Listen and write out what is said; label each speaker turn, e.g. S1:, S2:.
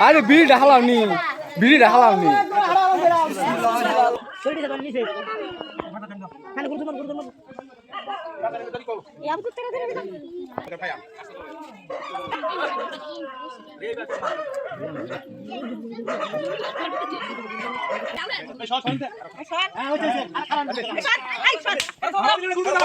S1: আরে বিড়িটা হালাও নি বিড়িটা হালাও নি।
S2: ঘুরে